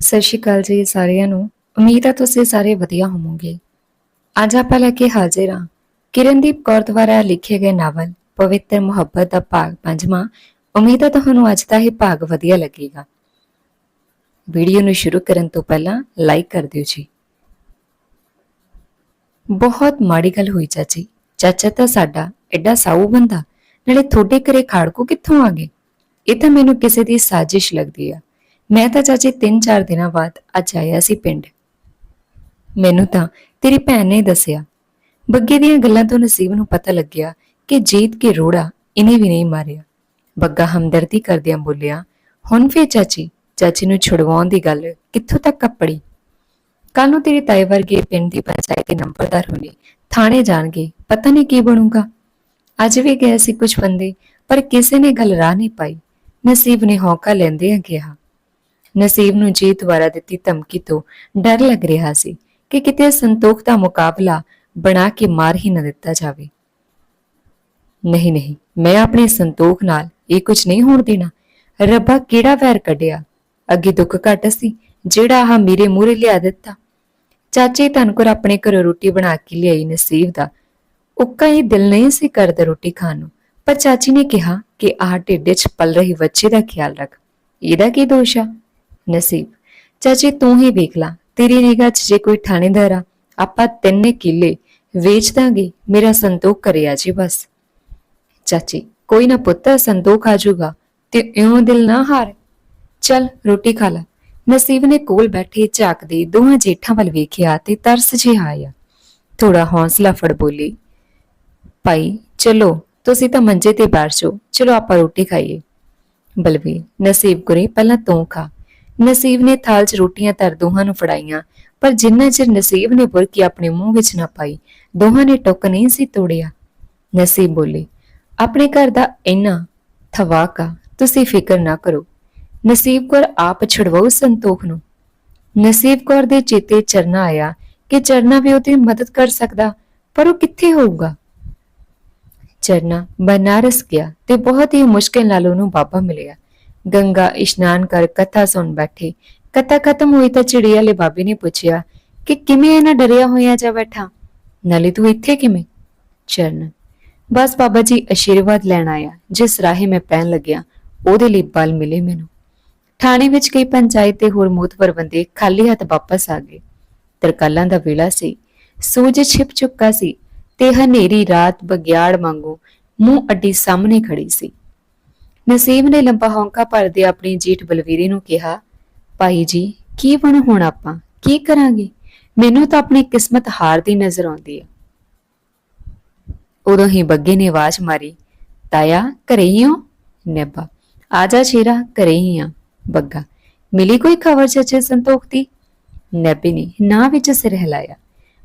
ਸਤਿ ਸ਼੍ਰੀ ਅਕਾਲ ਜੀ ਸਾਰਿਆਂ ਨੂੰ। ਉਮੀਦ ਹੈ ਤੁਸੀਂ ਸਾਰੇ ਵਧੀਆ ਹੋਵੋਗੇ। ਅੱਜ ਆਪਾਂ ਲੈ ਕੇ ਹਾਜ਼ਰ ਹਾਂ ਕਿਰਨਦੀਪ ਕੌਰ ਦੁਆਰਾ ਲਿਖੇ ਗਏ ਨਾਵਲ ਪਵਿੱਤਰ ਮੁਹੱਬਤ ਦਾ ਭਾਗ ਪੰਜਵਾਂ। ਉਮੀਦ ਹੈ ਤੁਹਾਨੂੰ ਅੱਜ ਦਾ ਇਹ ਭਾਗ ਵਧੀਆ ਲੱਗੇਗਾ। ਵੀਡੀਓ ਨੂੰ ਸ਼ੁਰੂ ਕਰਨ ਤੋਂ ਪਹਿਲਾਂ ਲਾਈਕ ਕਰ ਦਿਓ ਜੀ। ਬਹੁਤ ਮਾੜੀ ਗੱਲ ਹੋਈ ਚਾਚੀ। ਚਾਚਾ ਤਾਂ ਸਾਡਾ ਐਡਾ ਸਾਊ ਬੰਦਾ। ਨਾਲੇ ਤੁਹਾਡੇ ਘਰੇ ਖਾੜਕੂ ਕਿੱਥੋਂ ਆ ਗਏ? ਇਹ ਤਾਂ ਮੈਨੂੰ ਕਿਸੇ ਦੀ ਸਾਜ਼ਿਸ਼ ਲੱਗਦੀ ਆ। ਮੈਂ ਤਾਂ ਚਾਚੀ 3-4 ਦਿਨਾਂ ਬਾਅਦ ਅੱਜ ਆਇਆ ਸੀ ਪਿੰਡ। ਮੈਨੂੰ ਤਾਂ ਤੇਰੀ ਭੈਣ ਨੇ ਦੱਸਿਆ। ਬੱਗੇ ਦੀਆਂ ਗੱਲਾਂ ਤੋਂ ਨਸੀਬ ਨੂੰ ਪਤਾ ਲੱਗਿਆ ਕਿ ਜੀਤ ਕੇ ਰੋੜਾ ਇਹਨੇ ਵੀ ਨਹੀਂ ਮਾਰਿਆ। ਬੱਗਾ ਹਮਦਰਦੀ ਕਰਦਿਆਂ ਬੋਲਿਆ, ਹੁਣ ਫੇਰ ਚਾਚੀ ਚਾਚੀ ਨੂੰ ਛੁਡਵਾਉਣ ਦੀ ਗੱਲ ਕਿੱਥੋਂ ਤੱਕ ਕੱਪੜੀ? ਕੱਲ ਨੂੰ ਤੇਰੀ ਤਾਏ ਵਰਗੇ ਪਿੰਡ ਦੀ ਪੰਚਾਇਤ ਦੇ ਨੰਬਰਦਾਰ ਹੋਣੇ, ਥਾਣੇ ਜਾਣਗੇ, ਪਤਾ ਨਹੀਂ ਕੀ ਬਣੂਗਾ। ਅੱਜ ਵੀ ਗਏ ਸੀ ਕੁਝ ਬੰਦੇ, ਪਰ ਕਿਸੇ ਨੇ ਗੱਲ ਰਾਹ ਨਹੀਂ ਪਾਈ। ਨਸੀਬ ਨੇ ਹੌਕਾ ਲੈਂਦੇ ਕਿਹਾ ਨਸੀਬ ਨੂੰ ਜੀਤ ਦੁਆਰਾ ਦਿੱਤੀ ਧਮਕੀ ਤੋਂ ਡਰ ਲੱਗ ਰਿਹਾ ਸੀ ਕਿ ਕਿਤੇ ਸੰਤੋਖ ਦਾ ਮੁਕਾਬਲਾ ਬਣਾ ਕੇ ਮਾਰ ਹੀ ਨਾ ਦਿੱਤਾ ਜਾਵੇ। ਨਹੀਂ ਨਹੀਂ, ਮੈਂ ਆਪਣੇ ਸੰਤੋਖ ਨਾਲ ਇਹ ਕੁਝ ਨਹੀਂ ਹੋਣ ਦੇਣਾ। ਰੱਬਾ ਕਿਹੜਾ ਵੈਰ ਕੱਢਿਆ? ਅੱਗੇ ਦੁੱਖ ਘਟ ਸੀ, ਜਿਹੜਾ ਆ ਮੇਰੇ ਮੂਹਰੇ ਲਿਆ ਦਿੱਤਾ। ਚਾਚੇ ਧਨਕੁਰ ਆਪਣੇ ਘਰੋਂ ਰੋਟੀ ਬਣਾ ਕੇ ਲਿਆਈ ਨਸੀਬ ਦਾ। ਉੱਕਾ ਇਹ ਦਿਲ ਨਹੀਂ ਸੀ ਕਰਦਾ ਰੋਟੀ ਖਾਣ ਨੂੰ, ਪਰ ਚਾਚੀ ਨੇ ਕਿਹਾ ਕਿ ਆਹ ਢਿੱਡੇ 'ਚ ਪਲ ਰਹੀ ਬੱਚੇ ਦਾ ਖਿਆਲ ਰੱਖ। ਇਹਦਾ ਕੀ ਦੋਸ਼ ਆ? ਨਸੀਬ। ਚਾਚੀ, ਤੂੰ ਹੀ ਵੇਖ ਲਾ। ਤੇਰੀ ਨਿਗਾਹ 'ਚ ਜੇ ਕੋਈ ਥਾਣੇਦਾਰ ਆ, ਆਪਾਂ ਤਿੰਨੇ ਕਿੱਲੇ ਵੇਚ ਦਾਂਗੇ। ਮੇਰਾ ਸੰਤੋਖ ਕਰਿਆ ਜੀ ਬਸ। ਚਾਚੀ, ਕੋਈ ਨਾ ਪੁੱਤ, ਸੰਤੋਖ ਆ ਜਾਊਗਾ ਤੇ ਇਉਂ ਦਿਲ ਨਾ ਹਾਰ। ਚੱਲ, ਰੋਟੀ ਖਾ ਲੈ। ਨਸੀਬ ਨੇ ਕੋਲ ਬੈਠੇ ਝਾਕਦੇ ਦੋਹਾਂ ਜੇਠਾਂ ਵੱਲ ਵੇਖਿਆ ਤੇ ਤਰਸ ਜਿਹਾ ਆਇਆ। ਥੋੜਾ ਹੌਸਲਾ ਫੜ ਬੋਲੀ, ਭਾਈ, ਚਲੋ, ਤੁਸੀਂ ਤਾਂ ਮੰਜੇ ਤੇ ਬੈਠ ਜਾਓ। ਚਲੋ, ਆਪਾਂ ਰੋਟੀ ਖਾਈਏ। ਬਲਵੀਰ, ਨਸੀਬ ਗੁਰੇ, ਪਹਿਲਾਂ ਤੂੰ ਖਾ। ਨਸੀਬ ਨੇ ਥਾਲ 'ਚ ਰੋਟੀਆਂ ਧਰ ਦੋਹਾਂ ਨੂੰ ਫੜਾਈਆਂ, ਪਰ ਜਿੰਨਾ ਚਿਰ ਨਸੀਬ ਨੇ ਬੁਰਕੀ ਆਪਣੇ ਮੂੰਹ ਵਿੱਚ ਨਾ ਪਾਈ, ਦੋਹਾਂ ਨੇ ਟੁੱਕ ਨਹੀਂ ਸੀ ਤੋੜਿਆ। ਨਸੀਬ ਬੋਲੇ, ਆਪਣੇ ਘਰ ਦਾ ਇੰਨਾ ਥਵਾਕਾ ਤੁਸੀਂ ਫਿਕਰ ਨਾ ਕਰੋ। ਨਸੀਬ ਕੌਰ ਆਪ ਛੁਡਵਾਉ ਸੰਤੋਖ ਨੂੰ। ਨਸੀਬ ਕੌਰ ਦੇ ਚੇਤੇ ਚਰਨਾ ਆਇਆ ਕਿ ਚਰਨਾ ਵੀ ਉਹਦੀ ਮਦਦ ਕਰ ਸਕਦਾ, ਪਰ ਉਹ ਕਿੱਥੇ ਹੋਊਗਾ? ਚਰਨਾ ਬਨਾਰਸ ਗਿਆ ਤੇ ਬਹੁਤ ਹੀ ਮੁਸ਼ਕਿਲ ਨਾਲ ਉਹਨੂੰ ਬਾਬਾ ਮਿਲਿਆ। ਗੰਗਾ ਇਸ਼ਨਾਨ ਕਰ ਕਥਾ ਸੁਣ ਬੈਠੇ। ਕਥਾ ਖਤਮ ਹੋਈ ਤਾਂ ਚਿੜੀ ਵਾਲੇ ਬਾਬੇ ਨੇ ਪੁੱਛਿਆ ਕਿ ਕਿਵੇਂ ਇਹਨਾਂ ਡਰਿਆ ਹੋਇਆ ਜਾ ਬੈਠਾ? ਨਾਲੇ ਤੂੰ ਇੱਥੇ ਕਿਵੇਂ? ਚਰਨ। ਬਸ ਬਾਬਾ ਜੀ ਆਸ਼ੀਰਵਾਦ ਲੈਣ ਆਇਆ। ਜਿਸ ਰਾਹੇ ਮੈਂ ਪੈਣ ਲੱਗਿਆ, ਉਹਦੇ ਲਈ ਬਲ ਮਿਲੇ ਮੈਨੂੰ। ਥਾਣੇ ਵਿੱਚ ਕਈ ਪੰਚਾਇਤ ਤੇ ਹੋਰ ਮੋਤਵਰ ਬੰਦੇ ਖਾਲੀ ਹੱਥ ਵਾਪਸ ਆ ਗਏ। ਤਰਕਾਲਾਂ ਦਾ ਵੇਲਾ ਸੀ। ਸੂਰਜ ਛਿਪ ਚੁੱਕਾ ਸੀ ਤੇ ਹਨੇਰੀ ਰਾਤ ਬਗਿਆੜ ਵਾਂਗੂ ਮੂੰਹ ਅੱਡੀ ਸਾਹਮਣੇ ਖੜੀ ਸੀ। ਨਸੀਬ ਨੇ ਲੰਬਾ ਹੌਂਕਾ ਭਰਦੇ ਆਪਣੀ ਜੀਠ ਬਲਵੀਰੀ ਨੂੰ ਕਿਹਾ, ਭਾਈ ਜੀ, ਕੀ ਬਣ ਹੁਣ ਆਪਾਂ? ਕੀ ਕਰਾਂਗੇ? ਮੈਨੂੰ ਤਾਂ ਆਪਣੀ ਕਿਸਮਤ ਹਾਰਦੀ ਨਜ਼ਰ ਆਉਂਦੀ ਹੈ ਉਦੋਂ ਹੀ ਬੱਗੇ ਨੇ ਆਵਾਜ਼ ਮਾਰੀ, ਤਾਇਆ, ਘਰੇ ਹੀ ਹੋ? ਨੇਬਾ ਜਾ ਸ਼ੇਰਾ, ਘਰੇ ਹੀ ਆ, ਬੱਗਾ। ਮਿਲੀ ਕੋਈ ਖਬਰ ਚਾਚੇ ਸੰਤੋਖ ਦੀ? ਨੈਬੀ ਨੇ ਨਾ ਵਿੱਚ ਸਿਰ ਹਿਲਾਇਆ।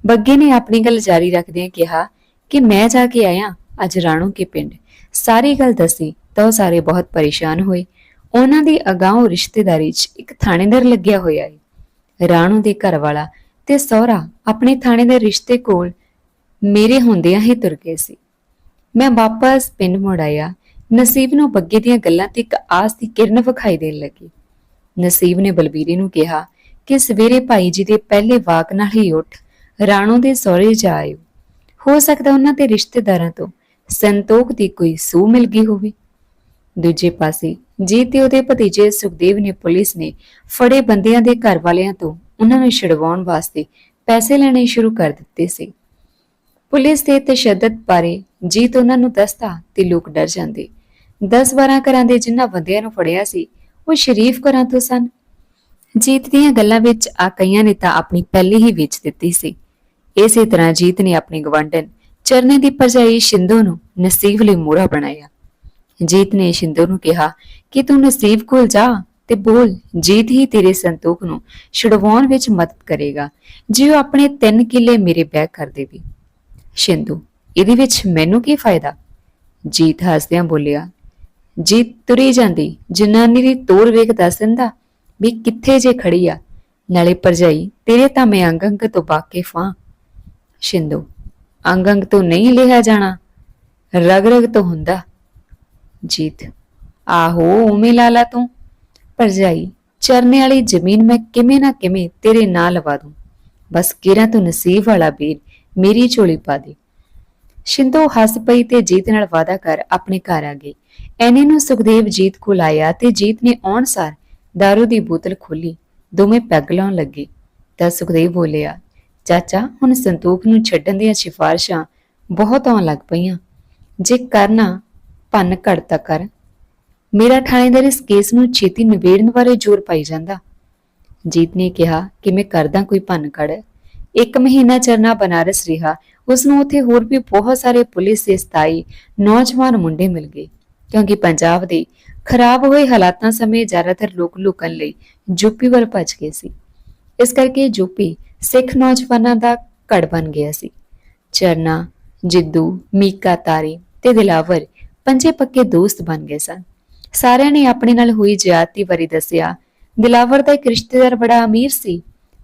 ਬੱਗੇ ਨੇ ਆਪਣੀ ਗੱਲ ਜਾਰੀ ਰੱਖਦਿਆਂ ਕਿਹਾ ਕਿ ਮੈਂ ਜਾ ਕੇ ਆਇਆ, ਅੱਜ ਰਾਣੋ ਕੇ ਪਿੰਡ। ਸਾਰੀ ਗੱਲ ਦੱਸੀ ਤਾਂ ਉਹ ਸਾਰੇ ਬਹੁਤ ਪਰੇਸ਼ਾਨ ਹੋਏ। ਉਹਨਾਂ ਦੀ ਅਗਾਊਂ ਰਿਸ਼ਤੇਦਾਰੀ 'ਚ ਇੱਕ ਥਾਣੇਦਾਰ ਲੱਗਿਆ ਹੋਇਆ ਹੈ ਰਾਣੋ ਦੇ ਘਰ ਵਾਲਾ ਤੇ ਸਹੁਰਾ ਆਪਣੇ ਥਾਣੇ ਦੇ ਰਿਸ਼ਤੇ ਕੋਲ ਮੇਰੇ ਹੁੰਦਿਆਂ ਹੀ ਤੁਰ ਗਏ ਸੀ। ਮੈਂ ਵਾਪਸ ਪਿੰਡ ਮੁੜ ਆਇਆ। ਨਸੀਬ ਨੂੰ ਬੱਗੇ ਦੀਆਂ ਗੱਲਾਂ ਤੇ ਇੱਕ ਆਸ ਦੀ ਕਿਰਨ ਵਿਖਾਈ ਦੇਣ ਲੱਗੀ। ਨਸੀਬ ਨੇ ਬਲਬੀਰੇ ਨੂੰ ਕਿਹਾ ਕਿ ਸਵੇਰੇ ਭਾਈ ਜੀ ਦੇ ਪਹਿਲੇ ਵਾਕ ਨਾਲ ਹੀ ਉੱਠ, ਰਾਣੋ ਦੇ ਸਹੁਰੇ ਜਾ ਆਇਓ। ਹੋ ਸਕਦਾ ਉਹਨਾਂ ਦੇ ਰਿਸ਼ਤੇਦਾਰਾਂ ਤੋਂ ਸੰਤੋਖ ਦੀ ਕੋਈ ਸੂ ਮਿਲ ਗਈ ਹੋਵੇ। ਦੂਜੇ ਪਾਸੇ ਜੀਤ ਤੇ ਉਹਦੇ ਭਤੀਜੇ ਸੁਖਦੇਵ ਨੇ ਪੁਲਿਸ ਨੇ ਫੜੇ ਬੰਦਿਆਂ ਦੇ ਘਰ ਵਾਲਿਆਂ ਤੋਂ ਉਹਨਾਂ ਨੂੰ ਛਡਵਾਉਣ ਵਾਸਤੇ ਪੈਸੇ ਲੈਣੇ ਸ਼ੁਰੂ ਕਰ ਦਿੱਤੇ ਸੀ। ਪੁਲਿਸ ਦੇ ਤਸ਼ੱਦਦ ਬਾਰੇ ਜੀਤ ਉਹਨਾਂ ਨੂੰ ਦੱਸਦਾ ਤੇ ਲੋਕ ਡਰ ਜਾਂਦੇ। 10-12 ਘਰਾਂ ਦੇ ਜਿਨ੍ਹਾਂ ਬੰਦਿਆਂ ਨੂੰ ਫੜਿਆ ਸੀ, ਉਹ ਸ਼ਰੀਫ ਘਰਾਂ ਤੋਂ ਸਨ। ਜੀਤ ਦੀਆਂ ਗੱਲਾਂ ਵਿੱਚ ਆ ਕਈਆਂ ਨੇ ਤਾਂ ਆਪਣੀ ਪਹਿਲੀ ਹੀ ਵੇਚ ਦਿੱਤੀ ਸੀ। ਇਸੇ ਤਰ੍ਹਾਂ ਜੀਤ ਨੇ ਆਪਣੇ ਗਵੰਡਨ ਚਰਨੇ ਦੀ ਭਰਜਾਈ ਸ਼ਿੰਦੋ ਨੂੰ ਨਸੀਬ ਲਈ ਮੋੜਾ ਬਣਾਇਆ। ਜੀਤ ਨੇ ਸ਼ਿੰਦੋ ਨੂੰ ਕਿਹਾ, ਕਿ ਤੂੰ ਨਸੀਬ ਕੋਲ ਜਾ ਤੇ ਬੋਲ, ਜੀਤ ਹੀ ਤੇਰੇ ਸੰਤੋਖ ਨੂੰ ਛੁਡਵਾਉਣ ਵਿੱਚ ਮਦਦ ਕਰੇਗਾ, ਜੇ ਉਹ ਆਪਣੇ ਤਿੰਨ ਕਿੱਲੇ ਮੇਰੇ ਬੈਗ ਕਰ ਦੇਵੇ। ਸ਼ਿੰਦੂ, ਇਹਦੇ ਵਿੱਚ ਮੈਨੂੰ ਕੀ ਫਾਇਦਾ? ਜੀਤ ਹੱਸਦਿਆਂ ਬੋਲਿਆ, ਜੀਤ ਤੁਰੀ ਜਾਂਦੀ, ਜਨਾਨੀ ਦੀ ਤੋਰ ਵੇਖ ਦੱਸ ਦਿੰਦਾ ਵੀ ਕਿੱਥੇ ਜੇ ਖੜੀ ਆ, ਨਾਲੇ ਪਰਜਾਈ ਤੇਰੇ ਤਾਂ ਮੈਂ ਅੰਗ ਅੰਗ ਤੋਂ ਵਾਕਿਫ ਫਾਂ। ਸ਼ਿੰਦੂ ਅੰਗ ਅੰਗ ਤੋਂ ਨਹੀਂ ਲਿਆ ਜਾਣਾ। ਰਗ ਰਗ ਤੋਂ ਹੁੰਦਾ। ਜੀਤ, ਆਹੋ, ਉਵੇਂ ਲਾਲਾ ਤੂੰ। ਪਰਜਾਈ ਚਰਨੇ ਵਾਲੀ ਜ਼ਮੀਨ ਮੈਂ ਕਿਵੇਂ ਨਾ ਕਿਵੇਂ ਤੇਰੇ ਨਾਲ ਲਵਾ ਦੂੰ। ਬਸ ਕਿਰਾਂ ਤੂੰ ਨਸੀਬ ਵਾਲਾ ਵੀਰ ਮੇਰੀ ਝੋਲੀ ਪਾ ਦੇ। ਸ਼ਿੰਦੋ ਹੱਸ ਪਈ ਤੇ ਜੀਤ ਨਾਲ ਵਾਦਾ ਕਰ ਆਪਣੇ ਘਰ ਆ ਗਈ। ਐਨੇ ਨੂੰ ਸੁਖਦੇਵ ਜੀਤ ਕੋਲ ਆਇਆ ਤੇ ਜੀਤ ਨੇ ਆਉਣ ਸਾਰ ਦਾਰੂ ਦੀ ਬੋਤਲ ਖੋਲੀ ਦੋਵੇਂ ਪੈਗ ਲਾਉਣ ਲੱਗੇ। ਤਾਂ ਸੁਖਦੇਵ ਬੋਲਿਆ ਚਾਚਾ, ਹੁਣ ਸੰਤੂਖ ਨੂੰ ਛੱਡਣ ਦੀਆਂ ਸਿਫਾਰਿਸ਼ਾਂ ਬਹੁਤ ਆਉਣ ਲੱਗ ਪਈਆਂ। ਜੇ ਕਰਨਾ ਭੰਨ ਘੜਤਾ ਕਰ। ਮੇਰਾ ਥਾਣੇਦਾਰ ਇਸ ਕੇਸ ਨੂੰ ਛੇਤੀ ਨਿਬੇੜਨ ਬਾਰੇ ਜ਼ੋਰ ਪਾਈ ਜਾਂਦਾ। ਜੀਤ ਨੇ ਕਿਹਾ ਕਿ ਮੈਂ ਕਰਦਾ ਕੋਈ ਭੰਨ ਘੜ। ਇੱਕ ਮਹੀਨਾ ਚਰਨਾ ਬਨਾਰਸ ਰਿਹਾ ਉਸ ਨੂੰ ਉੱਥੇ ਹੋਰ ਵੀ ਬਹੁਤ ਸਾਰੇ ਪੁਲਿਸ ਦੇ ਸਤਾਈ ਨੌਜਵਾਨ ਮੁੰਡੇ ਮਿਲ ਗਏ, ਕਿਉਂਕਿ ਪੰਜਾਬ ਦੇ ਖਰਾਬ ਹੋਏ ਹਾਲਾਤਾਂ ਸਮੇਂ ਜ਼ਿਆਦਾਤਰ ਲੋਕ ਲੁਕਣ ਲਈ ਯੂਪੀ ਵੱਲ ਭੱਜ ਗਏ ਸੀ। ਇਸ ਕਰਕੇ ਯੂਪੀ ਸਿੱਖ ਨੌਜਵਾਨਾਂ ਦਾ ਘੜ ਬਣ ਗਿਆ ਸੀ। ਚਰਨਾ, ਜਿੱਦੂ, ਮੀਕਾ ਤਾਰੀ ਤੇ ਦਿਲਾਵਰ ਪੰਜੇ ਪੱਕੇ ਦੋਸਤ ਬਣ ਗਏ ਸਨ। ਸਾਰਿਆਂ ਨੇ ਆਪਣੇ ਨਾਲ ਹੋਈ ਜ਼ਿਆਦਤੀ ਬਾਰੇ ਦੱਸਿਆ, ਦਿਲਾਵਰ ਦਾ ਇੱਕ ਰਿਸ਼ਤੇਦਾਰ ਬੜਾ ਅਮੀਰ ਸੀ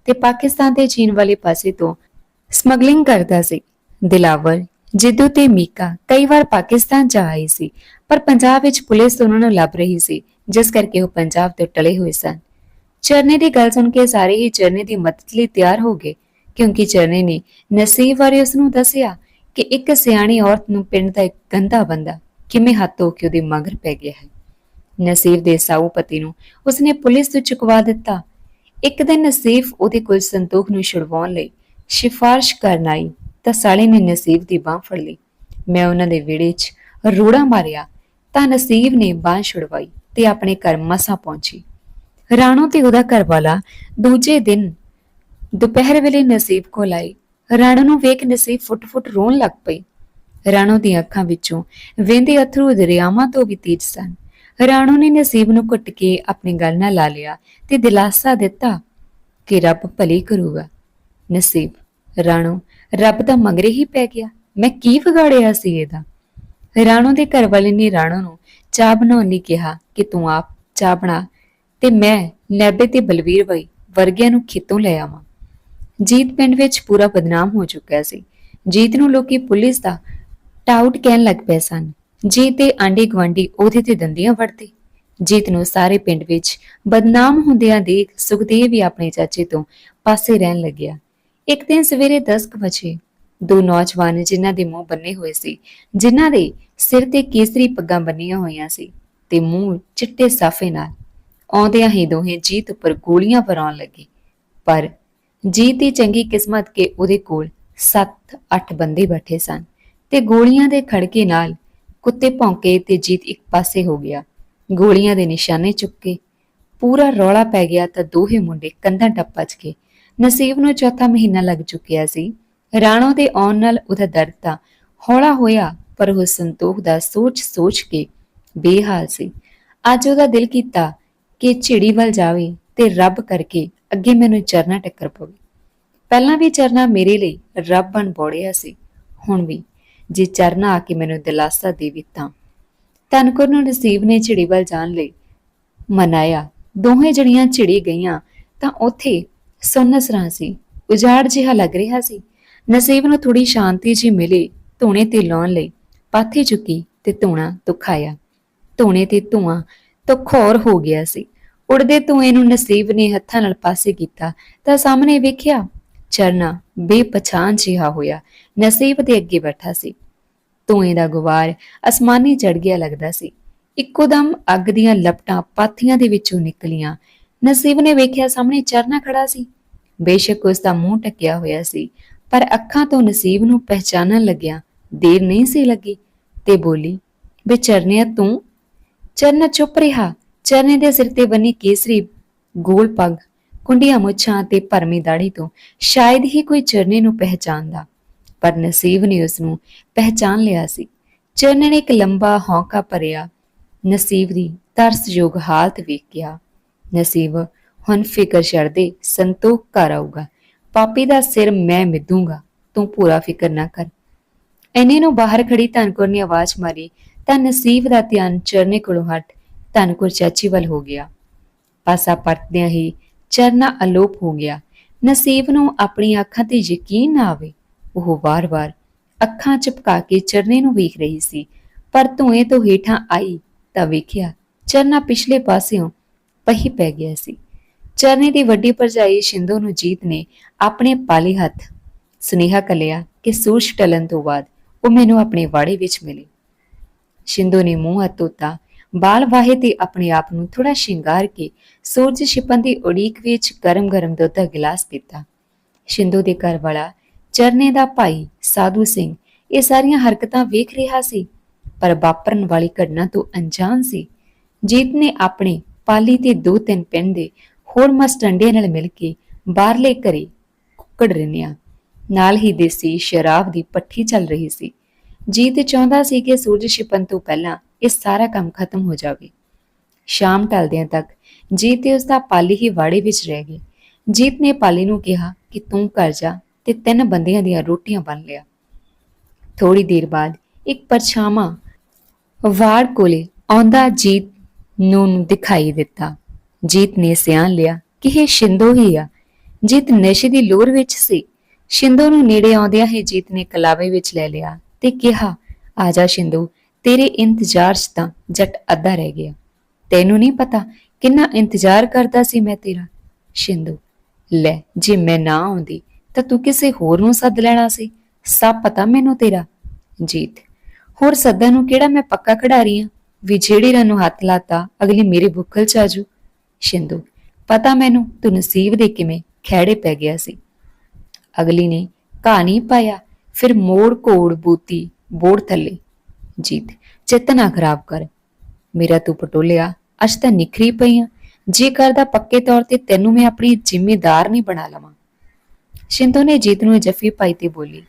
ਤੇ ਪਾਕਿਸਤਾਨ ਤੇ ਚੀਨ ਵਾਲੇ ਪਾਸੇ ਤੋਂ ਸਮਗਲਿੰਗ ਕਰਦਾ ਸੀ। ਦਿਲਾਵਰ, ਜਿੱਦੂ ਤੇ ਮੀਕਾ ਕਈ ਵਾਰ ਪਾਕਿਸਤਾਨ ਜਾ ਆਏ ਸੀ, ਪਰ ਪੰਜਾਬ ਵਿੱਚ ਪੁਲਿਸ ਉਹਨਾਂ ਨੂੰ ਲੱਭ ਰਹੀ ਸੀ, ਜਿਸ ਕਰਕੇ ਉਹ ਪੰਜਾਬ ਤੋਂ ਟਲੇ ਹੋਏ ਸਨ। ਚਰਨੇ ਦੀ ਗੱਲ ਸੁਣ ਕੇ ਸਾਰੇ ਹੀ ਚਰਨੇ ਦੀ ਮਦਦ ਲਈ ਤਿਆਰ ਹੋ ਗਏ, ਕਿਉਂਕਿ ਚਰਨੇ ਨੇ ਨਸੀਬ ਬਾਰੇ ਉਸ ਨੂੰ ਦੱਸਿਆ ਕਿ ਇੱਕ ਸਿਆਣੀ ਔਰਤ ਨੂੰ ਪਿੰਡ ਦਾ ਇੱਕ ਗੰਦਾ ਬੰਦਾ ਕਿਵੇਂ ਹੱਥ ਧੋ ਕੇ ਉਹਦੇ ਮਗਰ ਪੈ ਗਿਆ ਹੈ। ਨਸੀਬ ਦੇ ਸਾਊ ਪਤੀ ਨੂੰ ਉਸਨੇ ਪੁਲਿਸ ਤੋਂ ਚੁਕਵਾ ਦਿੱਤਾ। ਇੱਕ ਦਿਨ ਨਸੀਬ ਉਹਦੇ ਕੋਲ ਸੰਤੋਖ ਨੂੰ ਛੁਡਵਾਉਣ ਲਈ ਸਿਫਾਰਿਸ਼ ਕਰਨ ਆਈ ਤਾਂ ਸਾਲੇ ਨੇ ਨਸੀਬ ਦੀ ਬਾਹ ਫੜ ਲਈ। ਮੈਂ ਉਹਨਾਂ ਦੇ ਵਿੜੇ 'ਚ ਰੋੜਾ ਮਾਰਿਆ ਤਾਂ ਨਸੀਬ ਨੇ ਬਾਹ ਛੁਡਵਾਈ ਤੇ ਆਪਣੇ ਘਰ ਮਸਾਂ ਪਹੁੰਚੀ। ਰਾਣੋ ਤੇ ਉਹਦਾ ਘਰਵਾਲਾ ਦੂਜੇ ਦਿਨ ਦੁਪਹਿਰ ਵੇਲੇ ਨਸੀਬ ਕੋਲ ਆਈ ਰਾਣੋ ਨੂੰ ਵੇਖ ਨਸੀਬ ਫੁੱਟ-ਫੁੱਟ ਰੋਣ ਲੱਗ ਪਈ। ਰਾਣੋ ਦੀਆਂ ਅੱਖਾਂ ਵਿੱਚੋਂ ਵਹਿੰਦੇ ਅਥਰੂ ਦਰਿਆਵਾਂ ਤੋਂ ਵੀ ਤੇਜ਼ ਸਨ। ਰਾਣੋ ਨੇ ਨਸੀਬ ਨੂੰ ਘੁੱਟ ਕੇ ਆਪਣੇ ਗਲ ਨਾਲ ਲਾ ਲਿਆ ਤੇ ਦਿਲਾਸਾ ਦਿੱਤਾ ਕਿ ਰੱਬ ਭਲੀ ਕਰੂਗਾ। ਨਸੀਬ, ਰਾਣੋ, ਰੱਬ ਦਾ ਮੰਗਰੇ ਹੀ ਪੈ ਗਿਆ। ਮੈਂ ਕੀ ਵਿਗਾੜਿਆ ਸੀ ਇਹਦਾ? ਰਾਣੋ ਦੇ ਘਰ ਵਾਲੇ ਨੇ ਰਾਣੋ ਨੂੰ ਚਾਹ ਬਣਾਉਣ ਲਈ ਕਿਹਾ ਕਿ ਤੂੰ ਆਪ ਚਾਹ ਬਣਾ ਤੇ ਮੈਂ ਨੈਬੇ ਤੇ ਬਲਵੀਰ ਬਾਈ ਵਰਗਿਆਂ ਨੂੰ ਖੇਤੋਂ ਲੈ ਆਵਾਂ। ਜੀਤ ਪਿੰਡ ਵਿੱਚ ਪੂਰਾ ਬਦਨਾਮ ਹੋ ਚੁੱਕਿਆ ਸੀ। ਜੀਤ ਨੂੰ ਲੋਕੀ ਪੁਲਿਸ ਦਾ ਟਾਊਟ ਕਹਿਣ ਲੱਗ ਪਏ ਸਨ। ਜੀਤ ਤੇ ਆਂਡੇ ਗਵਾਂਡੀ ਉਹਦੇ ਤੇ ਦੰਦੀਆਂ ਵੜਦੇ ਜੀਤ ਨੂੰ ਸਾਰੇ ਪਿੰਡ ਵਿੱਚ ਬਦਨਾਮ ਹੁੰਦਿਆਂ ਦੇਖ ਸੁਖਦੇਵ ਵੀ ਆਪਣੇ ਚਾਚੇ ਤੋਂ ਪਾਸੇ ਰਹਿਣ ਲੱਗਿਆ। ਇੱਕ ਦਿਨ ਸਵੇਰੇ 10 ਕੁ ਵਜੇ ਦੋ ਨੌਜਵਾਨ ਜਿਨ੍ਹਾਂ ਦੇ ਮੂੰਹ ਬੰਨੇ ਹੋਏ ਸੀ, ਜਿਨ੍ਹਾਂ ਦੇ ਸਿਰ ਤੇ ਕੇਸਰੀ ਪੱਗਾਂ ਬੰਨੀਆਂ ਹੋਈਆਂ ਸੀ ਤੇ ਮੂੰਹ ਚਿੱਟੇ ਸਾਫੇ ਨਾਲ ਆਉਂਦਿਆਂ ਹੀ ਦੋਹੇ ਜੀਤ ਉੱਪਰ ਗੋਲੀਆਂ ਭਰਾਉਣ ਲੱਗੇ। ਪਰ ਜੀਤ ਦੀ ਚੰਗੀ ਕਿਸਮਤ ਕੇ ਉਹਦੇ ਕੋਲ 7-8 ਬੰਦੇ ਬੈਠੇ ਸਨ ਤੇ ਗੋਲੀਆਂ ਦੇ ਖੜਕੇ ਨਾਲ ਕੁੱਤੇ ਭੌਂਕੇ ਤੇ ਜੀਤ ਇੱਕ ਪਾਸੇ ਹੋ ਗਿਆ। ਗੋਲੀਆਂ ਦੇ ਨਿਸ਼ਾਨੇ ਚੁੱਕੇ ਪੂਰਾ ਰੌਲਾ ਪੈ ਗਿਆ ਤਾਂ ਦੋਹੇ ਮੁੰਡੇ ਕੰਧਾਂ ਟੱਪਚ ਕੇ। ਨਸੀਬ ਨੂੰ ਚੌਥਾ ਮਹੀਨਾ ਲੱਗ ਚੁੱਕਿਆ ਸੀ। ਰਾਣੋ ਦੇ ਆਉਣ ਨਾਲ ਉਹਦਾ ਦਰਦ ਤਾਂ ਹੌਲਾ ਹੋਇਆ, ਪਰ ਉਹ ਸੰਤੋਖ ਦਾ ਸੋਚ-ਸੋਚ ਕੇ ਬੇਹਾਲ ਸੀ। ਅੱਜ ਉਹਦਾ ਦਿਲ ਕੀਤਾ ਕਿ ਝਿੜੀ ਵੱਲ ਜਾਵੇ ਤੇ ਰੱਬ ਕਰਕੇ ਅੱਗੇ ਮੈਨੂੰ ਚਰਨਾ ਟੱਕਰ ਪਵੇ। ਪਹਿਲਾਂ ਵੀ ਚਰਨਾ ਮੇਰੇ ਲਈ ਰੱਬ ਬਣ ਬੋੜਿਆ ਸੀ। ਹੁਣ ਵੀ ਜੇ ਚਰਨਾ ਆ ਕੇ ਮੈਨੂੰ ਦਿਲਾਸਾ ਦੇਵੇ ਤਾਂ। ਤਨਕੁਰ ਨੂੰ ਨਸੀਬ ਨੇ ਝਿੜੀ ਵੱਲ ਜਾਣ ਲਈ ਮਨਾਇਆ। ਦੋਹੇ ਜਣੀਆਂ ਝਿੜੀ ਗਈਆਂ ਤਾਂ ਉੱਥੇ ਸੁਨਸਰਾਂ ਸੀ। ਉਜਾੜ ਜਿਹਾ ਲੱਗ ਰਿਹਾ ਸੀ। ਨਸੀਬ ਨੂੰ ਥੋੜੀ ਸ਼ਾਂਤੀ ਜੀ ਮਿਲੀ। ਧੂਣੇ ਤੇ ਲਾਉਣ ਲਈ ਪਾਥੀ ਚੁੱਕੀ ਤੇ ਧੂਣਾ ਤੁਖਾਇਆ ਧੂਣੇ ਤੇ ਧੂਆਂ ਤੋਂ ਖੌਰ ਹੋ ਗਿਆ ਸੀ। ਉੜਦੇ ਧੂਏ ਨੂੰ ਨਸੀਬ ਨੇ ਹੱਥਾਂ ਨਾਲ ਪਾਸੇ ਕੀਤਾ ਤਾਂ ਸਾਹਮਣੇ ਵੇਖਿਆ, ਚਰਨਾ ਬੇਪਛਾਣ ਜਿਹਾ ਹੋਇਆ। ਨਸੀਬ ਦੇ ਅੱਗੇ ਬੈਠਾ ਸੀ। ਧੂਏ ਦਾ ਗੁਬਾਰ ਅਸਮਾਨੀ ਚੜ ਗਿਆ ਲੱਗਦਾ ਸੀ। ਇੱਕੋ ਦਮ ਅੱਗ ਦੀਆਂ ਲਪਟਾਂ ਪਾਥੀਆਂ ਦੇ ਵਿੱਚੋਂ ਨਿਕਲੀਆਂ। ਨਸੀਬ ਨੇ ਵੇਖਿਆ ਸਾਹਮਣੇ ਚਰਨਾ ਖੜਾ ਸੀ। ਬੇਸ਼ੱਕ ਉਸ ਦਾ ਮੂੰਹ ਟਕਿਆ ਹੋਇਆ ਸੀ, ਪਰ ਅੱਖਾਂ ਤੋਂ ਨਸੀਬ ਨੂੰ ਪਹਿਚਾਨਣ ਲੱਗਿਆ ਦੇਰ ਨਹੀਂ ਸੀ ਲੱਗੀ ਤੇ ਬੋਲੀ ਵੇ ਤੂੰ ਚਰਨਾ ਚੁੱਪ ਰਿਹਾ। ਚਰਨੇ ਦੇ ਸਿਰ ਤੇ ਬੰਨੀ ਕੇਸਰੀ ਗੋਲ ਪੱਗ, ਕੁੰਡੀਆਂ ਮੁੱਛਾਂ ਤੇ ਭਰਮੀ ਦਾੜੀ ਤੋਂ ਸ਼ਾਇਦ ਹੀ ਕੋਈ ਚਰਨੇ ਨੂੰ ਪਹਿਚਾਨਦਾ ਪਰ ਨਸੀਬ ਨੇ ਉਸ ਨੂੰ ਪਹਿਚਾਨ ਲਿਆ ਸੀ। ਚਰਨੇ ਨੇ ਇੱਕ ਲੰਬਾ ਹੌਂਕਾ ਭਰਿਆ, ਨਸੀਬ ਦੀ ਤਰਸਯੋਗ ਹਾਲਤ ਵੇਖ ਗਿਆ ਨਸੀਬ, ਹੁਣ ਫਿਕਰ ਛੱਡਦੇ ਸੰਤੋਖ ਘਰ ਆਊਗਾ। ਪਾਪੀ ਦਾ ਸਿਰ ਮੈਂ ਮਿੱਧੂਗਾ ਤੂੰ ਪੂਰਾ ਫਿਕਰ ਨਾ ਕਰ। ਐਨੇ ਨੂੰ ਬਾਹਰ ਖੜੀ ਧਨਕੁਰ ਨੇ ਆਵਾਜ਼ ਮਾਰੀ ਤਾਂ ਨਸੀਬ ਦਾ ਧਿਆਨ ਚਰਨੇ ਕੋਲੋਂ ਹਟ ਧਨਕੁਰ ਚਾਚੀ ਵੱਲ ਹੋ ਗਿਆ। ਪਾਸਾ ਪਰਤਦਿਆਂ ਹੀ ਚਰਨਾ ਅਲੋਪ ਹੋ ਗਿਆ। ਨਸੀਬ ਨੂੰ ਆਪਣੀ ਅੱਖਾਂ ਤੇ ਯਕੀਨ ਨਾ ਆਵੇ। ਉਹ ਵਾਰ-ਵਾਰ ਅੱਖਾਂ ਚਪਕਾ ਕੇ ਚਰਨੇ ਨੂੰ ਵੇਖ ਰਹੀ ਸੀ। ਪਰ ਧੂਏ ਤੋਂ ਹੇਠਾਂ ਆਈ ਤਾਂ ਵੇਖਿਆ ਚਰਨਾ ਪਿਛਲੇ ਪਾਸਿਓਂ ਪਹੀ ਪੈ ਗਿਆ ਸੀ। ਚਰਨੇ ਦੀ ਵੱਡੀ ਭਰਜਾਈ ਸ਼ਿੰਦੋ ਨੂੰ ਜੀਤ ਨੇ ਆਪਣੇ ਪਾਲੇ ਹੱਥ ਸੁਨੇਹਾ ਕਲਿਆ ਕਿ ਸੂਰਜ ਟਲਣ ਤੋਂ ਬਾਅਦ ਉਹ ਮੈਨੂੰ ਆਪਣੇ ਵਾੜੇ ਵਿੱਚ ਮਿਲੇ। ਸ਼ਿੰਦੋ ਨੇ ਮੂੰਹ ਹੱਥ ਧੋਤਾ। ਬਾਲ ਵਾਹੇ ਤੇ ਆਪਣੇ ਆਪ ਨੂੰ ਥੋੜਾ ਸ਼ਿੰਗਾਰ ਕੇ ਸੂਰਜ ਛਿਪਣ ਦੀ ਉਡੀਕ ਵਿੱਚ ਗਰਮ-ਗਰਮ ਦੁੱਧ ਦਾ ਗਿਲਾਸ ਪੀਤਾ। ਸ਼ਿੰਦੋ ਦੇ ਘਰ ਵਾਲਾ, ਚਰਨੇ ਦਾ ਭਾਈ ਸਾਧੂ ਸਿੰਘ, ਇਹ ਸਾਰੀਆਂ ਹਰਕਤਾਂ ਵੇਖ ਰਿਹਾ ਸੀ, ਪਰ ਵਾਪਰਨ ਵਾਲੀ ਘਟਨਾ ਤੋਂ ਅਣਜਾਣ ਸੀ। ਜੀਤ ਨੇ ਆਪਣੇ ਪਾਲੀ ਤੇ ਦੋ ਤਿੰਨ ਪਿੰਡ ਦੇ ਹੋਰ ਮਸਟੰਡਿਆਂ ਨਾਲ ਮਿਲ ਕੇ ਬਾਹਰਲੇ ਘਰੇ ਕੁੱਕੜ ਰਿੰਨਿਆ। ਨਾਲ ਹੀ ਦੇਸੀ ਸ਼ਰਾਬ ਦੀ ਪੱਠੀ ਚੱਲ ਰਹੀ ਸੀ। ਜੀਤ ਚਾਹੁੰਦਾ ਸੀ ਕਿ ਸੂਰਜ ਛਿਪਣ ਤੋਂ ਪਹਿਲਾਂ ਇਹ ਸਾਰਾ ਕੰਮ ਖਤਮ ਹੋ ਜਾਵੇ। ਸ਼ਾਮ ਢਲਦਿਆਂ ਤੱਕ ਜੀਤ ਤੇ ਉਸ ਦਾ ਪਾਲੀ ਹੀ ਵਾੜੇ ਵਿੱਚ ਰਹਿ ਗਏ ਜੀਤ ਨੇ ਪਾਲੀ ਨੂੰ ਕਿਹਾ ਕਿ ਤੂੰ ਘਰ ਜਾ ਤੇ ਤਿੰਨ ਬੰਦਿਆਂ ਦੀਆਂ ਰੋਟੀਆਂ ਬਣ ਲਿਆ। ਥੋੜੀ ਦੇਰ ਬਾਅਦ ਇੱਕ ਪਰਛਾਵਾਂ ਵਾੜ ਕੋਲੇ ਆਉਂਦਾ ਜੀਤ ਨੂੰ ਦਿਖਾਈ ਦਿੱਤਾ। ਜੀਤ ਨੇ ਸਿਆਣ ਲਿਆ ਕਿ ਇਹ ਸ਼ਿੰਦੋ ਹੀ ਆ। ਜੀਤ ਨਸ਼ੇ ਦੀ ਲੋਰ ਵਿੱਚ ਸੀ। ਸ਼ਿੰਦੋ ਨੂੰ ਨੇੜੇ ਆਉਂਦਿਆਂ ਹੀ ਜੀਤ ਨੇ ਕਲਾਵੇ ਵਿੱਚ ਲੈ ਲਿਆ। ਤੇ ਕਿਹਾ ਆਜਾ ਸ਼ਿੰਦੋ ਤੇਰੇ ਇੰਤਜ਼ਾਰ 'ਚ ਤਾਂ ਜੱਟ ਅੱਧਾ ਰਹਿ ਗਿਆ। ਤੈਨੂੰ ਨਹੀਂ ਪਤਾ ਕਿੰਨਾ ਇੰਤਜ਼ਾਰ ਕਰਦਾ ਸੀ ਮੈਂ ਤੇਰਾ। ਸ਼ਿੰਦੋ ਲੈ, ਜੇ ਮੈਂ ਨਾ ਆਉਂਦੀ ਤਾਂ ਤੂੰ ਕਿਸੇ ਹੋਰ ਨੂੰ ਸੱਦ ਲੈਣਾ ਸੀ। ਸਭ ਪਤਾ ਮੈਨੂੰ ਤੇਰਾ। ਜੀਤ, ਹੋਰ ਸੱਦਾ ਨੂੰ ਕਿਹੜਾ ਮੈਂ ਪੱਕਾ ਖਿਡਾਰੀ ਆ? ਵੀ ਜਿਹੜੀ ਰਨ ਨੂੰ ਹੱਥ ਲਾਤਾ, ਅਗਲੀ ਮੇਰੇ ਬੁੱਕਲ ਚ ਆਜੂ ਸ਼ਿੰਦੂ ਪਤਾ ਮੈਨੂੰ ਤੂੰ ਨਸੀਬ ਦੇ ਕਿਵੇਂ ਖੈੜੇ ਪੈ ਗਿਆ ਸੀ। ਅਗਲੀ ਨੇ ਘਾਹ ਨਹੀਂ ਪਾਇਆ। ਫਿਰ ਮੋੜ ਕੋੜ ਬੂਤੀ ਬੋੜ ਥੱਲੇ। ਜੀਤ, ਚੇਤਨਾ ਖਰਾਬ ਕਰ। ਮੇਰਾ ਤੂੰ ਪਟੋਲਿਆ, ਅੱਜ ਤਾਂ ਨਿਖਰੀ ਪਈ ਆ। ਜੇ ਕਰਦਾ ਪੱਕੇ ਤੌਰ ਤੇ ਤੈਨੂੰ ਮੈਂ ਆਪਣੀ ਜ਼ਿੰਮੇਦਾਰ ਨਹੀਂ ਬਣਾ ਲਵਾਂ। ਸ਼ਿੰਦੋ ਨੇ ਜੀਤ ਨੂੰ ਜੱਫੀ ਪਾਈ ਤੇ ਬੋਲੀ,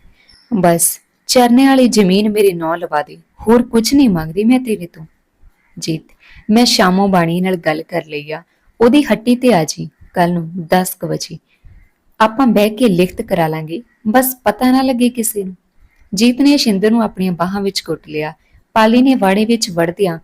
ਬਸ, ਚਰਨੇ ਵਾਲੀ ਜ਼ਮੀਨ ਮੇਰੇ ਨਾਂ ਲਵਾ ਦੇ, ਹੋਰ ਕੁਝ ਨਹੀਂ ਮੰਗਦੀ ਮੈਂ ਤੇਰੇ ਤੋਂ। ਜੀਤ, ਮੈਂ ਸ਼ਾਮੋ ਬਾਣੀ ਨਾਲ ਗੱਲ ਕਰ ਲਈ ਆ, ਉਹਦੀ ਹੱਟੀ ਤੇ ਆ ਜੀ ਕੱਲ ਨੂੰ 10 ਕੁ ਵਜੇ। ਆਪਾਂ ਬਹਿ ਕੇ ਲਿਖਤ ਕਰਾ ਲਾਂਗੇ। ਬਸ ਪਤਾ ਨਾ ਲੱਗੇ ਕਿਸੇ ਨੂੰ। ਜੀਤ ਨੇ ਸ਼ਿੰਦਰ ਨੂੰ ਆਪਣੀਆਂ ਬਾਹਾਂ ਵਿੱਚ ਘੁੱਟ ਲਿਆ। ਪਾਲੀ ਨੇ ਵਾੜੇ ਵਿੱਚ ਵੜਦਿਆਂ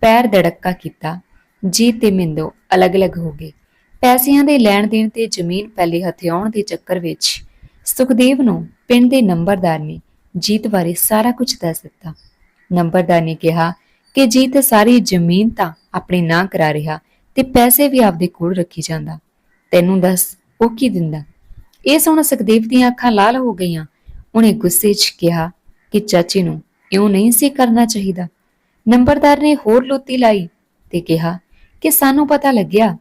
ਪੈਰ ਧੜੱਕਾ ਕੀਤਾ। ਜੀਤ ਤੇ ਮਿੰਦੋ ਅਲੱਗ-ਅਲੱਗ ਹੋ ਗਏ। ਪੈਸਿਆਂ ਦੇ ਲੈਣ ਦੇਣ ਤੇ ਜ਼ਮੀਨ ਪਹਿਲੇ ਹਥਿਆਉਣ ਦੇ ਚੱਕਰ ਵਿੱਚ ਸੁਖਦੇਵ ਨੂੰ ਪਿੰਡ ਦੇ ਨੰਬਰਦਾਰ ਨੇ ਜੀਤ ਬਾਰੇ ਸਾਰਾ ਕੁਝ ਦੱਸ ਦਿੱਤਾ। ਨੰਬਰਦਾਰ ਨੇ ਕਿਹਾ ਕਿ ਜੀਤ ਸਾਰੀ ਜ਼ਮੀਨ ਤਾਂ ਆਪਣੇ ਨਾਂ ਕਰਾ ਰਿਹਾ ਤੇ ਪੈਸੇ ਵੀ ਆਪਦੇ ਕੋਲ ਰੱਖੀ ਜਾਂਦਾ। ਤੈਨੂੰ ਦੱਸ ਉਹ ਕੀ ਦਿੰਦਾ? ਇਹ ਸੁਣ ਸੁਖਦੇਵ ਦੀਆਂ ਅੱਖਾਂ ਲਾਲ ਹੋ ਗਈਆਂ। ਉਹਨੇ ਗੁੱਸੇ 'ਚ ਕਿਹਾ ਕਿ ਚਾਚੀ ਨੂੰ ਇਉਂ ਨਹੀਂ ਸੀ ਕਰਨਾ ਚਾਹੀਦਾ। ਨੰਬਰਦਾਰ ਨੇ ਹੋਰ ਲੋਤੀ ਲਾਈ ਤੇ ਕਿਹਾ ਕਿ ਸਾਨੂੰ ਪਤਾ ਲੱਗਿਆ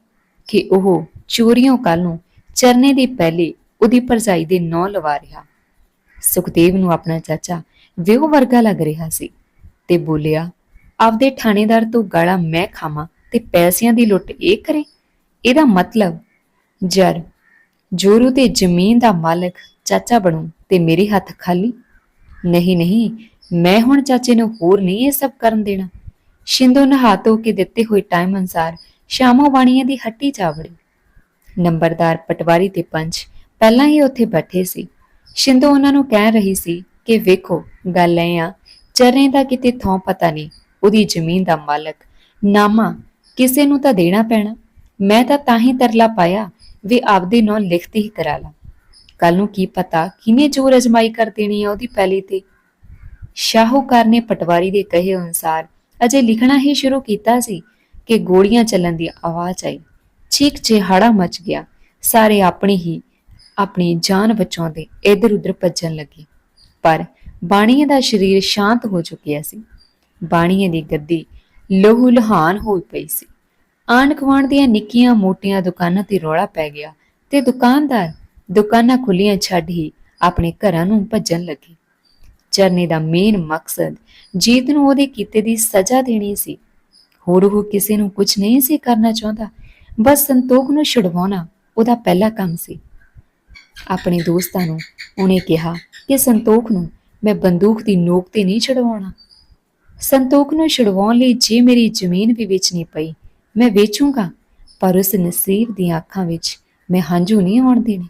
ਕਿ ਉਹ ਚੋਰੀਆਂ ਕੱਲ ਨੂੰ ਚਰਨੇ ਦੀ ਪਹਿਲੇ ਉਹਦੀ ਭਰਜਾਈ ਦੇ ਨੌ ਲਵਾ ਰਿਹਾ। ਸੁਖਦੇਵ ਨੂੰ ਆਪਣਾ ਚਾਚਾ ਵਿਉ ਵਰਗਾ ਲੱਗ ਰਿਹਾ ਸੀ ਤੇ ਬੋਲਿਆ, ਆਪਦੇ ਥਾਣੇਦਾਰ ਤੋਂ ਗਾਲਾਂ ਮੈਂ ਖਾਵਾਂ ਤੇ ਪੈਸਿਆਂ ਦੀ ਲੁੱਟ ਇਹ ਕਰੇ? ਇਹਦਾ ਮਤਲਬ ਜਰ ਜੋਰੂ ਤੇ ਜ਼ਮੀਨ ਦਾ ਮਾਲਕ ਚਾਚਾ ਬਣੂ ਤੇ ਮੇਰੇ ਹੱਥ ਖਾਲੀ। ਨਹੀਂ ਨਹੀਂ, ਮੈਂ ਹੁਣ ਚਾਚੇ ਨੂੰ ਹੋਰ ਨਹੀਂ ਇਹ ਸਭ ਕਰਨ ਦੇਣਾ। ਸ਼ਿੰਦੋ ਨਹਾ ਧੋ ਕੇ ਦਿੱਤੇ ਹੋਏ ਟਾਈਮ ਅਨਸਾਰ ਸ਼ਾਮੋ ਬਾਣੀਆਂ ਦੀ ਹੱਟੀ ਚਾਵੜੀ ਨੰਬਰਦਾਰ ਪਟਵਾਰੀ ਤੇ ਪੰਚ ਪਹਿਲਾਂ ਹੀ ਉੱਥੇ ਬੈਠੇ ਸੀ। ਸ਼ਿੰਦੋ ਉਹਨਾਂ ਨੂੰ ਕਹਿ ਰਹੀ ਸੀ ਕਿ ਵੇਖੋ, ਗੱਲ ਐ ਆ, ਚਰਨੇ ਦਾ ਕਿਤੇ ਥੋਂ ਪਤਾ ਨਹੀਂ, ਉਹਦੀ ਜ਼ਮੀਨ ਦਾ ਮਾਲਕ। ਨਾਮਾ, ਕਿਸੇ ਨੂੰ ਤਾਂ ਦੇਣਾ ਪੈਣਾ। ਮੈਂ ਤਾਂ ਤਾਂ ਹੀ ਤਰਲਾ ਪਾਇਆ। ਵੀ ਆਪਦੇ ਨਾਂ ਲਿਖਤੀ ਹੀ ਕਰਾ ਲਾ। ਕੱਲ ਨੂੰ ਕੀ ਪਤਾ ਕਿਨੇ ਚੋਰ ਅਜਮਾਈ ਕਰ ਦੇਣੀ ਆ ਉਹਦੀ ਪਹਿਲੀ ਤੇ। ਸ਼ਾਹੂਕਾਰ ਨੇ ਪਟਵਾਰੀ ਦੇ ਕਹੇ ਅਨੁਸਾਰ ਅਜੇ ਲਿਖਣਾ ਹੀ ਸ਼ੁਰੂ ਕੀਤਾ ਸੀ ਕਿ ਗੋਲੀਆਂ ਚੱਲਣ ਦੀ ਆਵਾਜ਼ ਆਈ। ਚੀਕ ਚਿਹਾੜਾ ਮਚ ਗਿਆ। ਸਾਰੇ ਆਪਣੇ ਹੀ, ਆਪਣੀ ਜਾਨ ਬਚਾਉਂਦੇ ਇੱਧਰ ਉੱਧਰ ਭੱਜਣ ਲੱਗੇ। ਪਰ ਬਾਣੀਏ ਦਾ ਸਰੀਰ ਸ਼ਾਂਤ ਹੋ ਚੁੱਕਿਆ ਸੀ। ਬਾਣੀਏ ਦੀ ਗੱਦੀ ਲੋਹੂ ਲਹਾਨ ਹੋਈ ਪਈ ਸੀ। ਆਂਢ ਗੁਆਂਢ ਦੀਆਂ ਨਿੱਕੀਆਂ ਮੋਟੀਆਂ ਦੁਕਾਨਾਂ ਤੇ ਰੌਲਾ ਪੈ ਗਿਆ ਤੇ ਦੁਕਾਨਦਾਰ ਦੁਕਾਨਾਂ ਖੁੱਲੀਆਂ ਛੱਡ ਹੀ ਆਪਣੇ ਘਰਾਂ ਨੂੰ ਭੱਜਣ ਲੱਗੇ। ਚਰਨੇ ਦਾ ਮੇਨ ਮਕਸਦ ਜੀਤ ਨੂੰ ਉਹਦੇ ਕੀਤੇ ਦੀ ਸਜ਼ਾ ਦੇਣੀ ਸੀ। ਹੋਰ ਉਹ ਕਿਸੇ ਨੂੰ ਕੁਝ ਨਹੀਂ ਸੀ ਕਰਨਾ ਚਾਹੁੰਦਾ, ਬਸ ਸੰਤੋਖ ਨੂੰ ਛੁਡਵਾਉਣਾ ਉਹਦਾ ਪਹਿਲਾ ਕੰਮ ਸੀ। ਆਪਣੇ ਦੋਸਤਾਂ ਨੂੰ ਉਹਨੇ ਕਿਹਾ ਕਿ ਸੰਤੋਖ ਨੂੰ ਮੈਂ ਬੰਦੂਕ ਦੀ ਨੋਕ ਤੇ ਨਹੀਂ ਛਡਵਾਉਣਾ। ਸੰਤੋਖ ਨੂੰ ਛੁਡਵਾਉਣ ਲਈ ਜੇ ਮੇਰੀ ਜ਼ਮੀਨ ਵੀ ਵੇਚਣੀ ਪਈ ਮੈਂ ਵੇਚੂੰਗਾ, ਪਰ ਉਸ ਨਸੀਬ ਦੀਆਂ ਅੱਖਾਂ ਵਿੱਚ ਮੈਂ ਹੰਝੂ ਨਹੀਂ ਆਉਣ ਦੇਣੇ।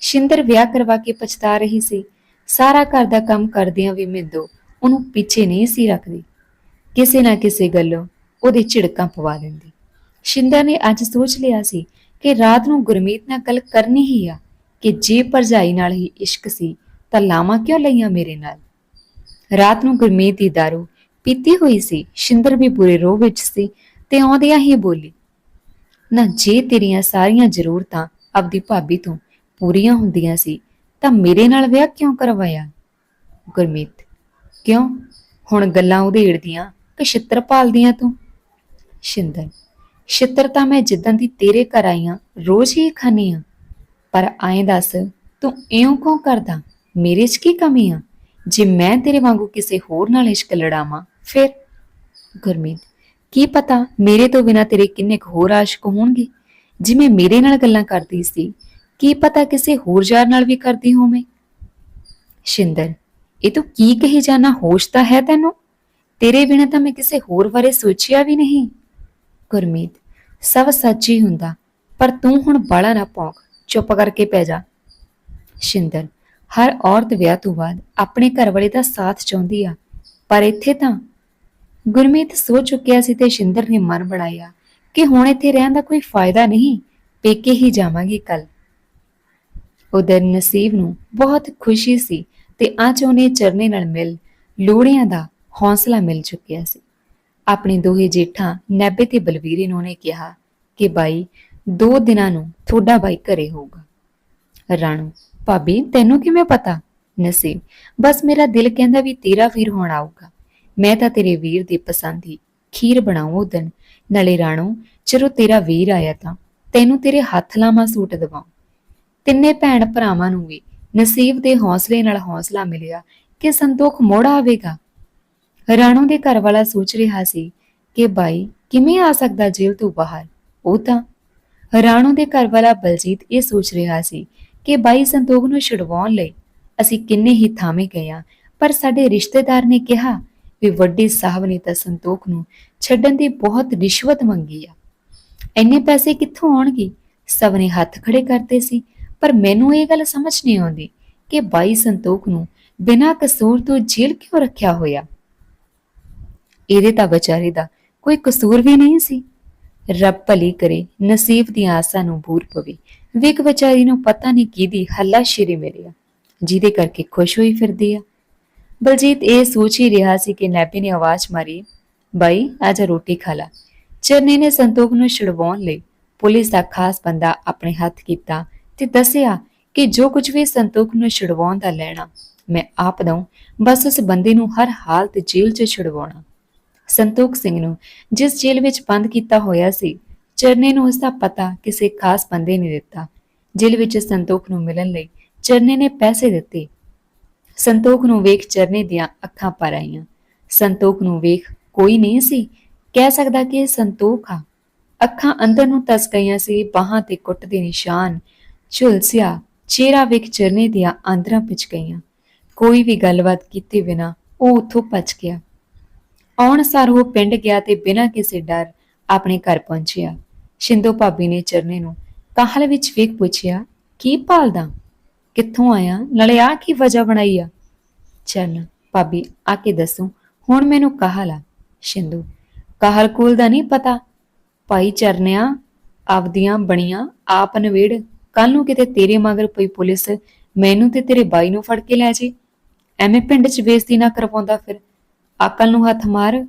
ਸ਼ਿੰਦਰ ਵਿਆਹ ਕਰਵਾ ਕੇ ਪਛਤਾ ਰਹੀ ਸੀ। ਸਾਰਾ ਘਰ ਦਾ ਕੰਮ ਕਰਦਿਆਂ ਵੀ ਮਿੰਦੋ ਉਹਨੂੰ ਪਿੱਛੇ ਨਹੀਂ ਸੀ ਰੱਖਦੀ। ਕਿਸੇ ਨਾ ਕਿਸੇ ਗੱਲੋਂ ਉਹਦੇ ਝਿੜਕਾਂ ਪਵਾ ਦਿੰਦੀ। ਸ਼ਿੰਦਰ ਨੇ ਅੱਜ ਸੋਚ ਲਿਆ ਸੀ ਕਿ ਰਾਤ ਨੂੰ ਗੁਰਮੀਤ ਨਾਲ ਗੱਲ ਕਰਨੀ ਹੀ ਆ, ਕਿ ਜੇ ਭਰਜਾਈ ਨਾਲ ਹੀ ਇਸ਼ਕ ਸੀ, ਤਾਂ ਲਾਵਾਂ ਕਿਉਂ ਲਈਆਂ ਮੇਰੇ ਨਾਲ? ਰਾਤ ਨੂੰ ਗੁਰਮੀਤ ਦੀ ਦਾਰੂ ਪੀਤੀ ਹੋਈ ਸੀ। ਸ਼ਿੰਦਰ ਵੀ ਬੁਰੇ ਰੋਹ ਵਿੱਚ ਸੀ। ਤੇ ਆਉਂਦਿਆਂ ਹੀ ਬੋਲੀ, ਨਾ ਜੇ ਤੇਰੀਆਂ ਸਾਰੀਆਂ ਜ਼ਰੂਰਤਾਂ ਆਪਦੀ ਭਾਬੀ ਤੋਂ ਪੂਰੀਆਂ ਹੁੰਦੀਆਂ ਸੀ, ਤਾਂ ਮੇਰੇ ਨਾਲ ਵਿਆਹ ਕਿਉਂ ਕਰਵਾਇਆ? ਗੁਰਮੀਤ, ਕਿਉਂ? ਹੁਣ ਗੱਲਾਂ ਉਧੇੜਦੀਆਂ ਕਿ ਛਿੱਤਰ ਪਾਲਦੀਆਂ ਤੂੰ? ਸ਼ਿੰਦਰ ਛਿੱਤਰ ਤਾਂ ਮੈਂ ਜਿੱਦਾਂ ਦੀ ਤੇਰੇ ਘਰ ਆਈਆਂ ਰੋਜ਼ ਹੀ ਖਾਨੀ ਆ। ਪਰ ਐਂ ਦੱਸ, ਤੂੰ ਇਉਂ ਕਿਉਂ ਕਰਦਾ? ਮੇਰੇ 'ਚ ਕੀ ਕਮੀ ਆ? ਜੇ ਮੈਂ ਤੇਰੇ ਵਾਂਗੂ ਕਿਸੇ ਹੋਰ ਨਾਲ ਇਸ਼ਕ ਲੜਾਵਾਂ, ਫਿਰ? ਗੁਰਮੀਤ ਕੀ ਪਤਾ ਮੇਰੇ ਤੋਂ ਬਿਨਾ ਤੇਰੇ ਕਿੰਨੇ ਕੁ ਹੋਰ ਆਸ਼ਕ ਹੋਣਗੇ? ਜਿਵੇਂ ਮੇਰੇ ਨਾਲ ਗੱਲਾਂ ਕਰਦੀ ਸੀ, ਕੀ ਪਤਾ ਕਿਸੇ ਹੋਰ ਯਾਰ ਨਾਲ ਵੀ ਕਰਦੀ ਹੋਵੇਂ? ਸ਼ਿੰਦਰ ਇਹ ਤੂੰ ਕੀ ਕਹੀ ਜਾਣਾ ਹੋਸ਼ ਤਾਂ ਹੈ ਤੈਨੂੰ? ਤੇਰੇ ਬਿਨਾ ਤਾਂ ਮੈਂ ਕਿਸੇ ਹੋਰ ਬਾਰੇ ਸੋਚਿਆ ਵੀ ਨਹੀਂ। ਗੁਰਮੀਤ, ਸਭ ਸੱਚ ਹੀ ਹੁੰਦਾ, ਪਰ ਤੂੰ ਹੁਣ ਬਾਲਾ ਨਾ ਭੌਂਕ, ਚੁੱਪ ਕਰਕੇ ਪੈ ਜਾ। ਸ਼ਿੰਦਰ ਹਰ ਔਰਤ ਵਿਆਹ ਤੋਂ ਬਾਅਦ ਆਪਣੇ ਘਰ ਵਾਲੇ ਦਾ ਸਾਥ ਚਾਹੁੰਦੀ ਆ, ਪਰ ਇੱਥੇ ਤਾਂ ਗੁਰਮੀਤ ਸੋ ਚੁੱਕਿਆ ਸੀ ਤੇ ਸ਼ਿੰਦਰ ਨੇ ਮਨ ਬਣਾਇਆ ਕਿ ਹੁਣ ਇੱਥੇ ਰਹਿਣ ਦਾ ਕੋਈ ਫਾਇਦਾ ਨਹੀਂ, ਪੇਕੇ ਹੀ ਜਾਵਾਂਗੇ ਕੱਲ ਉਧਰ ਨਸੀਬ ਨੂੰ ਬਹੁਤ ਖੁਸ਼ੀ ਸੀ ਤੇ ਅੱਜ ਉਹਨੇ ਚਰਨੇ ਨਾਲ ਮਿਲ ਲੋੜਿਆਂ ਦਾ ਹੌਸਲਾ ਮਿਲ ਚੁੱਕਿਆ ਸੀ। ਆਪਣੇ ਦੋਹੇ ਜੇਠਾਂ ਨੈਬੇ ਤੇ ਬਲਵੀਰੇ ਨੂੰ ਨੇ ਕਿਹਾ ਕਿ ਬਾਈ, ਦੋ ਦਿਨਾਂ ਨੂੰ ਤੁਹਾਡਾ ਬਾਈ ਘਰੇ ਹੋਊਗਾ। ਰਾਣੂ, ਭਾਬੀ, ਤੈਨੂੰ ਕਿਵੇਂ ਪਤਾ? ਨਸੀਬ, ਬਸ ਮੇਰਾ ਦਿਲ ਕਹਿੰਦਾ ਵੀ ਤੇਰਾ ਵੀਰ ਹੁਣ ਆਊਗਾ। ਮੈਂ ਤਾਂ ਤੇਰੇ ਵੀਰ ਦੀ ਪਸੰਦ ਹੀ ਖੀਰ ਬਣਾਉਂ ਦਿਨ। ਨਾਲੇ ਰਾਣੋ, ਜਦੋਂ ਤੇਰਾ ਵੀਰ ਆਇਆ ਤਾਂ ਤੈਨੂੰ ਤੇਰੇ ਹੱਥ ਲਾਵਾਂ ਸੂਟ ਦਵਾਉਂ। ਤਿੰਨੇ ਭੈਣ ਭਰਾਵਾਂ ਨੂੰ ਵੀ ਨਸੀਬ ਦੇ ਹੌਸਲੇ ਨਾਲ ਹੌਸਲਾ ਮਿਲਿਆ ਕਿ ਸੰਤੋਖ ਮੋੜ ਆਵੇਗਾ। ਰਾਣੋ ਦੇ ਘਰ ਵਾਲਾ ਸੋਚ ਰਿਹਾ ਸੀ ਕਿ ਬਾਈ ਕਿਵੇਂ ਆ ਸਕਦਾ ਜੇਲ੍ਹ ਤੋਂ ਬਾਹਰ। ਉਹ ਤਾਂ ਰਾਣੋ ਦੇ ਘਰ ਵਾਲਾ ਬਲਜੀਤ ਇਹ ਸੋਚ ਰਿਹਾ ਸੀ ਕਿ ਬਾਈ ਸੰਤੋਖ ਨੂੰ ਛੁਡਵਾਉਣ ਲਈ ਅਸੀਂ ਕਿੰਨੇ ਹੀ ਥਾਵੇਂ ਗਏ ਹਾਂ, ਪਰ ਸਾਡੇ ਰਿਸ਼ਤੇਦਾਰ ਨੇ ਕਿਹਾ ਵੀ ਵੱਡੇ ਸਾਹਿਬ ਨੇ ਤਾਂ ਸੰਤੋਖ ਨੂੰ ਛੱਡਣ ਦੀ ਬਹੁਤ ਰਿਸ਼ਵਤ ਮੰਗੀ ਆ। ਇੰਨੇ ਪੈਸੇ ਕਿੱਥੋਂ ਆਉਣਗੇ? ਸਭ ਨੇ ਹੱਥ ਖੜੇ ਕਰਦੇ ਸੀ, ਪਰ ਮੈਨੂੰ ਇਹ ਗੱਲ ਸਮਝ ਨਹੀਂ ਆਉਂਦੀ ਕਿ ਬਾਈ ਸੰਤੋਖ ਨੂੰ ਬਿਨਾਂ ਕਸੂਰ ਤੋਂ ਜੇਲ੍ਹ ਕਿਉਂ ਰੱਖਿਆ ਹੋਇਆ? ਇਹਦੇ ਤਾਂ ਵਿਚਾਰੇ ਦਾ ਕੋਈ ਕਸੂਰ ਵੀ ਨਹੀਂ ਸੀ। ਰੱਬ ਭਲੀ ਕਰੇ, ਨਸੀਬ ਦੀਆਂ ਆਸਾਂ ਨੂੰ ਬੂਰ ਪਵੇ। ਵੇਖ ਵਿਚਾਰੀ ਨੂੰ ਪਤਾ ਨਹੀਂ ਕਿਹਦੀ ਹੱਲਾ ਸ਼ੇਰੀ ਮਿਲਿਆ ਜਿਹਦੇ ਕਰਕੇ ਖੁਸ਼ ਹੋਈ ਫਿਰਦੀ ਆ। ਬਲਜੀਤ ਇਹ ਸੋਚ ਹੀ ਰਿਹਾ ਸੀ ਕਿ ਨੈਬੀ ਨੇ ਆਵਾਜ਼ ਮਾਰੀ, ਬਾਈ ਆਜਾ ਰੋਟੀ ਨੇ ਸੰਤੋਖ ਨੂੰ ਛੁਡਵਾਉਣ ਲਈ ਪੁਲਿਸ ਦਾ ਖਾਸ ਬੰਦਾ ਆਪਣੇ ਹੱਥ ਕੀਤਾ ਤੇ ਦੱਸਿਆ ਕਿ ਜੋ ਕੁਝ ਵੀ ਸੰਤੋਖ ਨੂੰ ਛੁਡਵਾਉਣ ਦਾ ਲੈਣਾ, ਮੈਂ ਆਪ ਦਊਂ, ਬਸ ਉਸ ਬੰਦੇ ਨੂੰ ਹਰ ਹਾਲਤ ਜੇਲ੍ਹ 'ਚ ਛੁਡਵਾਉਣਾ। ਸੰਤੋਖ ਸਿੰਘ ਨੂੰ ਜਿਸ ਜੇਲ੍ਹ ਵਿੱਚ ਬੰਦ ਕੀਤਾ ਹੋਇਆ ਸੀ, ਚਰਨੇ ਨੂੰ ਉਸ ਦਾ ਪਤਾ ਕਿਸੇ ਖਾਸ ਬੰਦੇ ਨੇ ਦਿੱਤਾ। ਜੇਲ੍ਹ ਵਿੱਚ ਸੰਤੋਖ ਨੂੰ ਮਿਲਣ ਲਈ ਚਰਨੇ ਨੇ ਪੈਸੇ ਦਿੱਤੇ ਸੰਤੋਖ ਨੂੰ ਵੇਖ ਚਰਨੇ ਦੀਆਂ ਅੱਖਾਂ ਭਰ ਆਈਆਂ। ਸੰਤੋਖ ਨੂੰ ਵੇਖ ਕੋਈ ਨਹੀਂ ਸੀ। ਕਹਿ ਸਕਦਾ ਕਿ ਸੰਤੋਖ ਆ। ਅੱਖਾਂ ਅੰਦਰ ਨੂੰ ਤਸ ਗਈਆਂ ਸੀ, ਬਾਹਾਂ ਤੇ ਕੁੱਟ ਦੇ ਨਿਸ਼ਾਨ। ਝੁਲਸਿਆ ਚਿਹਰਾ ਵੇਖ ਚਰਨੇ ਦੀਆਂ ਆਂਦਰਾਂ ਪਿਚ ਗਈਆਂ। ਕੋਈ ਵੀ ਗੱਲਬਾਤ ਕੀਤੇ ਬਿਨਾ ਉਹ ਉੱਥੋਂ ਭੱਜ ਗਿਆ। ਆਉਣ ਸਾਰ ਉਹ ਪਿੰਡ ਗਿਆ ਤੇ ਬਿਨਾਂ ਕਿਸੇ ਡਰ ਆਪਣੇ ਘਰ ਪਹੁੰਚਿਆ। ਸ਼ਿੰਦੋ ਭਾਬੀ ਨੇ ਚਰਨੇ ਨੂੰ ਕਾਹਲ ਵਿੱਚ ਵੇਖ ਪੁੱਛਿਆ, ਕੀ ਪਾਲਦਾ ਕਿੱਥੋਂ ਆਇਆ? ਨਾਲੇ ਆ ਕੀ ਵਜ੍ਹਾ ਬਣਾਈ ਆ? ਚਰਨ ਭਾਬੀ, ਆ ਕੇ ਦੱਸੋ। ਹੁਣ ਮੈਨੂੰ ਕਾਹਲ ਆ? ਸ਼ਿੰਦੂ ਕਾਹਲ ਕੋਲ ਦਾ ਨਹੀਂ ਪਤਾ? ਭਾਈ ਚਰਨਿਆ, ਆਪਦੀਆਂ ਬਣੀਆਂ, ਆਪ ਨਵੇੜ ਕੱਲ ਨੂੰ ਕਿਤੇ ਤੇਰੇ ਮਗਰ ਪਈ ਪੁਲਿਸ ਮੈਨੂੰ ਤੇ ਤੇਰੇ ਬਾਈ ਨੂੰ ਫੜ ਕੇ ਲੈ ਜੇ। ਐਵੇਂ ਪਿੰਡ 'ਚ ਬੇਇੱਜ਼ਤੀ ਨਾ ਕਰਵਾਉਂਦਾ ਫਿਰ। ਅਕਲ ਨੂੰ ਹੱਥ ਮਾਰ।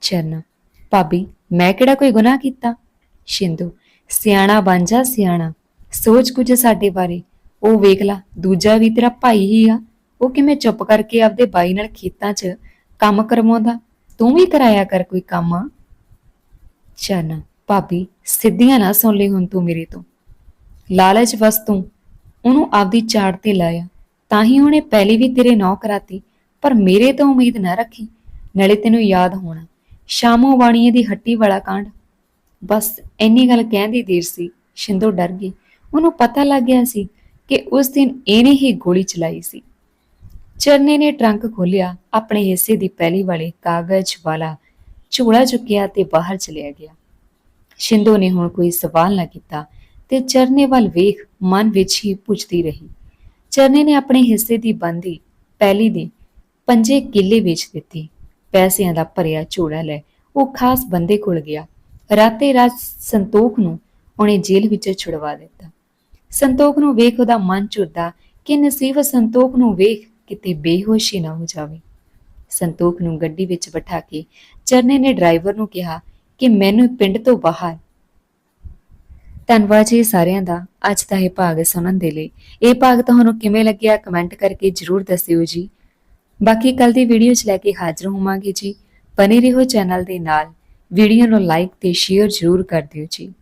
ਚਰਨ ਭਾਬੀ, ਮੈਂ ਕਿਹੜਾ ਕੋਈ ਗੁਨਾਹ ਕੀਤਾ? ਸ਼ਿੰਦੂ ਸਿਆਣਾ ਬਣ ਜਾ ਸਿਆਣਾ। ਸੋਚ ਕੁਝ ਸਾਡੇ ਬਾਰੇ। ਉਹ ਵੇਖ ਲਾ, ਦੂਜਾ ਵੀ ਤੇਰਾ ਭਾਈ ਹੀ ਆ। ਉਹ ਕਿਵੇਂ ਚੁੱਪ ਕਰਕੇ ਆਪਦੇ ਬਾਈ ਨਾਲ ਖੇਤਾਂ 'ਚ ਕੰਮ ਕਰਵਾਉਂਦਾ? ਤੂੰ ਵੀ ਕਰਾਇਆ ਕਰ ਕੋਈ ਕੰਮ। ਚਰਨ ਭਾਬੀ, ਸਿੱਧੀਆਂ ਨਾ ਸੁਣ ਲਈ ਹੁਣ ਤੂੰ ਮੇਰੇ ਤੋਂ। ਲਾਲਚ ਵਸ ਤੂੰ। ਉਹਨੂੰ ਆਪਦੀ ਚਾੜ ਤੇ ਲਾਇਆ। ਤਾਂ ਹੀ ਉਹਨੇ ਪਹਿਲੀ ਵੀ ਤੇਰੇ ਨੌ ਕਰਾਤੀ, ਪਰ ਮੇਰੇ ਤੋਂ ਉਮੀਦ ਨਾ ਰੱਖੀ। ਨਾਲੇ ਤੈਨੂੰ ਯਾਦ ਹੋਣਾ, ਸ਼ਾਮੋ ਬਾਣੀਏ ਦੀ ਹੱਟੀ ਵਾਲਾ ਕਾਂਡ। ਬਸ ਇੰਨੀ ਗੱਲ ਕਹਿਣ ਦੀ ਦੇਰ ਸੀ, ਸ਼ਿੰਦੋ ਡਰ ਗਈ। ਉਹਨੂੰ ਪਤਾ ਲੱਗ ਗਿਆ ਸੀ ਕਿ ਉਸ ਦਿਨ ਇਹਨੇ ਹੀ ਗੋਲੀ ਚਲਾਈ ਸੀ। ਚਰਨੇ ਨੇ ਟਰੰਕ ਖੋਲਿਆ ਆਪਣੇ ਹਿੱਸੇ ਦੀ ਪਹਿਲੀ ਵਾਲੇ ਕਾਗਜ਼ ਵਾਲਾ ਝੋਲਾ ਚੁੱਕਿਆ ਤੇ ਬਾਹਰ ਚਲਿਆ ਗਿਆ। ਸ਼ਿੰਦੋ ਨੇ ਹੁਣ ਕੋਈ ਸਵਾਲ ਨਾ ਕੀਤਾ ਤੇ ਚਰਨੇ ਵੱਲ ਵੇਖ ਮਨ ਵਿੱਚ ਹੀ ਪੁੱਛਦੀ ਰਹੀ। ਚਰਨੇ ਨੇ ਆਪਣੇ ਹਿੱਸੇ ਦੀ ਬੰਦੀ ਪਹਿਲੀ ਦੀ ਪੰਜੇ ਕਿੱਲੇ ਵੇਚ ਦਿੱਤੀ। ਪੈਸਿਆਂ ਦਾ ਭਰਿਆ ਝੋਲਾ ਲੈ ਉਹ ਖਾਸ ਬੰਦੇ ਕੋਲ ਗਿਆ। ਰਾਤੇ ਰਾਤ ਸੰਤੋਖ ਨੂੰ ਉਹਨੇ ਜੇਲ੍ਹ ਵਿੱਚ ਛੁਡਵਾ ਦਿੱਤਾ। ਸੰਤੋਖ ਨੂੰ ਵੇਖ ਉਹਦਾ ਮਨ ਝੁਰਦਾ ਕਿ ਨਸੀਬ ਸੰਤੋਖ ਨੂੰ ਵੇਖ ਕਿਤੇ ਬੇਹੋਸ਼ੀ ਨਾ ਹੋ ਜਾਵੇ। ਸੰਤੋਖ ਨੂੰ ਗੱਡੀ ਵਿੱਚ ਬਿਠਾ ਕੇ ਚਰਨੇ ਨੇ ਡਰਾਈਵਰ ਨੂੰ ਕਿਹਾ ਕਿ ਮੈਨੂੰ ਪਿੰਡ ਤੋਂ ਬਾਹਰ। ਧੰਨਵਾਦ ਜੀ ਸਾਰਿਆਂ ਦਾ। ਅੱਜ ਦਾ ਇਹ ਭਾਗ ਸੁਣਨ ਦੇ ਲਈ। ਇਹ ਭਾਗ ਤੁਹਾਨੂੰ ਕਿਵੇਂ ਲੱਗਿਆ ਕਮੈਂਟ ਕਰਕੇ ਜਰੂਰ ਦੱਸਿਓ ਜੀ। ਬਾਕੀ ਕੱਲ ਦੀ ਵੀਡੀਓ 'ਚ ਲੈ ਕੇ ਹਾਜ਼ਰ ਹੋਵਾਂਗੇ ਜੀ। ਬਨੇ ਰਹੋ ਚੈਨਲ ਦੇ ਨਾਲ। ਵੀਡੀਓ ਨੂੰ ਲਾਈਕ ਤੇ ਸ਼ੇਅਰ ਜਰੂਰ ਕਰ ਦਿਓ ਜੀ।